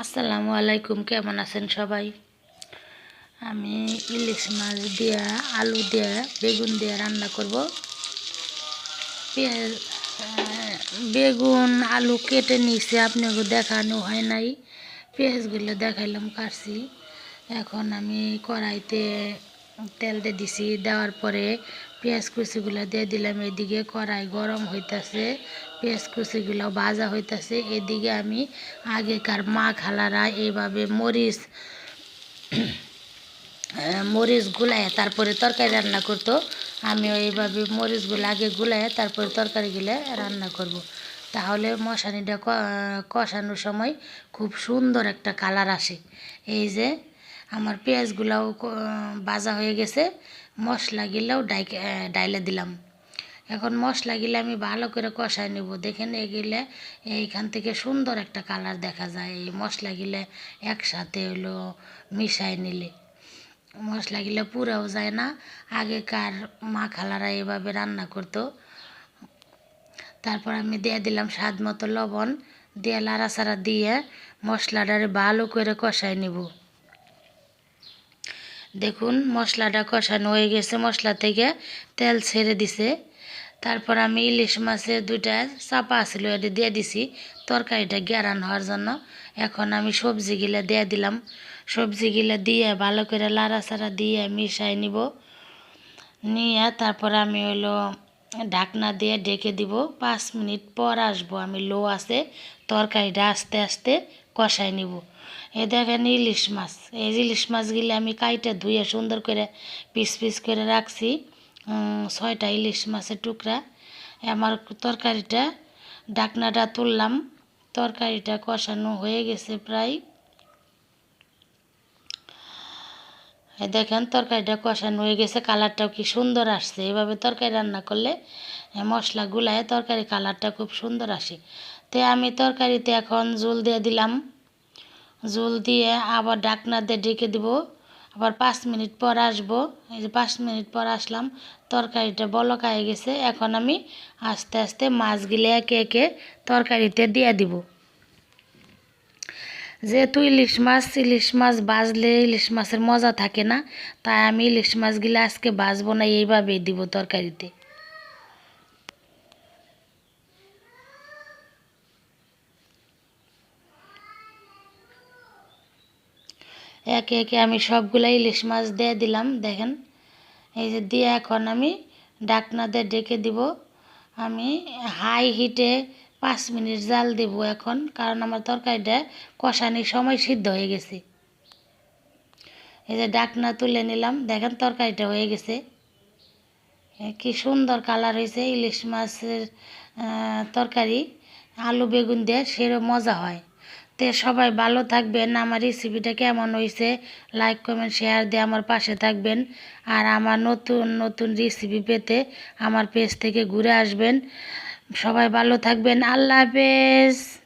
আসসালামু আলাইকুম, কেমন আছেন সবাই? আমি ইলিশ মাছ দিয়া, আলু দিয়া, বেগুন দিয়ে রান্না করব। পেঁয়াজ বেগুন, আলু কেটে নিয়েছি আপনাকে দেখানো হয় নাই। পেঁয়াজগুলো দেখাইলাম, কাটছি। এখন আমি কড়াইতে তেল দিয়ে দিছি, দেওয়ার পরে পেঁয়াজ কুচিগুলো দিয়ে দিলাম, এদিকে কড়াই গরম হইতাছে, পেঁয়াজ কুচিগুলো ভাজা হইতাছে, এদিকে আমি আগেকার মা খালারা এইভাবে মরিচ মরিচ গুলায় তারপরে তরকারি রান্না করতো, আমিও এইভাবে মরিচগুলো আগে গুলায় তারপরে তরকারিগুলো রান্না করব। তাহলে মশানিটা কষানোর সময় খুব সুন্দর একটা কালার আসে এই যে আমার পেঁয়াজগুলাও ভাজা হয়ে গেছে। মশলাগুলাও আহ, ডাইলে দিলাম। এখন মশলাগুলো আমি ভালো করে কষাই নেব। দেখেন এগুলো এইখান থেকে সুন্দর একটা কালার দেখা যায়। এই মশলাগুলো একসাথে হলো মিশাই নিলে। মশলাগুলো পুরাও যায় না। আগেকার মা খালারা এভাবে রান্না করতো। তারপর আমি দিয়ে দিলাম স্বাদ মতো লবণ। দিয়ে লাড়াচাড়া দিয়ে মশলাটারে ভালো করে কষাই নেব। দেখুন, মশলাটা কষানো হয়ে গেছে। মশলা থেকে তেল ছেড়ে দিছে। তারপর আমি ইলিশ মাছের দুইটা চাপা ছিল এটা দিয়ে দিছি। তরকারিটা গেরান হওয়ার জন্য। এখন আমি সবজিগুলো দিয়ে দিলাম। সবজিগুলো দিয়ে ভালো করে লাড়াচাড়া দিয়ে মিশাই নিব। নিয়ে তারপর আমি হলো ঢাকনা দিয়ে ডেকে দিব। পাঁচ মিনিট পর আসব আমি লো আছে তরকারিটা আস্তে আস্তে কষাই নিব। এ দেখেন ইলিশ মাছ। এই ইলিশ মাছগুলি আমি কাইটা ধুয়ে সুন্দর করে পিস পিস করে রাখছি। ছয়টা ইলিশ মাছের টুকরা। আমার তরকারিটা ঢাকনাটা তুললাম। তরকারিটা কষানো হয়ে গেছে প্রায়। দেখেন তরকারিটা কষানো হয়ে গেছে। কালারটাও কি সুন্দর আসছে। এভাবে তরকারি রান্না করলে মশলা গুলায় তরকারি কালারটা খুব সুন্দর আসে। তো আমি তরকারিতে এখন জল দিয়ে দিলাম। জল দিয়ে আবার ডাকনা দিয়ে ঢেকে দিব। আবার পাঁচ মিনিট পর আসব। এই যে পাঁচ মিনিট পর আসলাম, তরকারিটা হয়ে গেছে। এখন আমি আস্তে আস্তে মাছগুলো একে একে তরকারিতে দিয়ে দিব। যেহেতু ইলিশ মাছ ইলিশ মাছ বাজলে ইলিশ মাছের মজা থাকে না, তাই আমি ইলিশ মাছগুলো আজকে বাজবো না, এইভাবেই দিব তরকারিতে। একে একে আমি সবগুলা ইলিশ মাছ দিয়ে দিলাম, দেখেন। এই যে দিয়ে এখন আমি ডাকনা দিয়ে ডেকে দিব। আমি হাই হিটে পাঁচ মিনিট জাল দিব এখন, কারণ আমার তরকারিটা কষানির সময় সিদ্ধ হয়ে গেছে। এই যে ডাকনা তুলে নিলাম, দেখেন তরকারিটা হয়ে গেছে। কি সুন্দর কালার হয়েছে ইলিশ মাছের তরকারি। আলু বেগুন দিয়ে সেরও মজা হয়। তে সবাই ভালো থাকবেন। আমার রেসিপিটা কেমন হয়েছে লাইক কমেন্ট শেয়ার দিয়ে আমার পাশে থাকবেন। আর আমার নতুন নতুন রেসিপি পেতে আমার পেজ থেকে ঘুরে আসবেন। সবাই ভালো থাকবেন। আল্লাহ হাফেজ।